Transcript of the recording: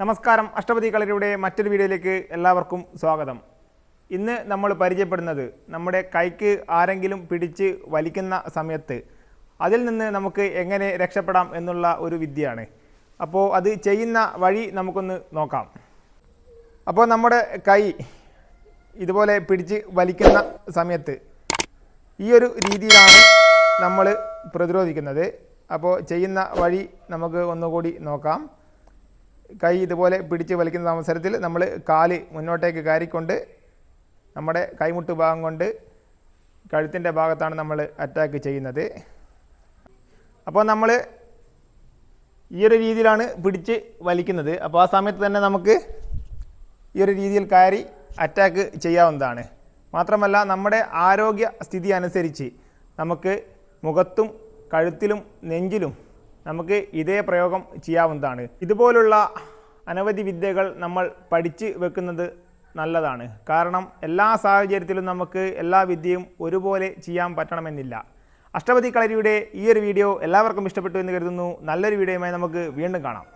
നമസ്കാരം. അഷ്ടപതി കളരിയുടെ മറ്റൊരു വീഡിയോയിലേക്ക് എല്ലാവർക്കും സ്വാഗതം. ഇന്ന് നമ്മൾ പരിചയപ്പെടുന്നത് നമ്മുടെ കൈക്ക് ആരെങ്കിലും പിടിച്ച് വലിക്കുന്ന സമയത്ത് അതിൽ നിന്ന് നമുക്ക് എങ്ങനെ രക്ഷപ്പെടാം എന്നുള്ള ഒരു വിദ്യയാണ്. അപ്പോൾ അത് ചെയ്യുന്ന വഴി നമുക്കൊന്ന് നോക്കാം. അപ്പോൾ നമ്മുടെ കൈ ഇതുപോലെ പിടിച്ച് വലിക്കുന്ന സമയത്ത് ഈ ഒരു രീതിയിലാണ് നമ്മൾ പ്രതിരോധിക്കുന്നത്. അപ്പോൾ ചെയ്യുന്ന വഴി നമുക്ക് ഒന്നുകൂടി നോക്കാം. കൈ ഇതുപോലെ പിടിച്ച് വലിക്കുന്ന അവസരത്തിൽ നമ്മൾ കാൽ മുന്നോട്ടേക്ക് കയറിക്കൊണ്ട് നമ്മുടെ കൈമുട്ട് ഭാഗം കൊണ്ട് കഴുത്തിന്റെ ഭാഗത്താണ് നമ്മൾ അറ്റാക്ക് ചെയ്യുന്നത്. അപ്പോൾ നമ്മൾ ഈ ഒരു രീതിയിലാണ് പിടിച്ച് വലിക്കുന്നത്. അപ്പോൾ ആ സമയത്ത് തന്നെ നമുക്ക് ഈ ഒരു രീതിയിൽ കയറി അറ്റാക്ക് ചെയ്യാവുന്നതാണ്. മാത്രമല്ല നമ്മുടെ ആരോഗ്യ സ്ഥിതി അനുസരിച്ച് നമുക്ക് മുഖത്തും കഴുത്തിലും നെഞ്ചിലും നമുക്ക് ഇതേ പ്രയോഗം ചെയ്യാവുന്നതാണ്. ഇതുപോലുള്ള അനവധി വിദ്യകൾ നമ്മൾ പഠിച്ച് വെക്കുന്നത് നല്ലതാണ്. കാരണം എല്ലാ സാഹചര്യത്തിലും നമുക്ക് എല്ലാ വിദ്യയും ഒരുപോലെ ചെയ്യാൻ പറ്റണമെന്നില്ല. അഷ്ടപതി കളരിയുടെ ഈ ഒരു വീഡിയോ എല്ലാവർക്കും ഇഷ്ടപ്പെട്ടു എന്ന് കരുതുന്നു. നല്ലൊരു വീഡിയോയുമായി നമുക്ക് വീണ്ടും കാണാം.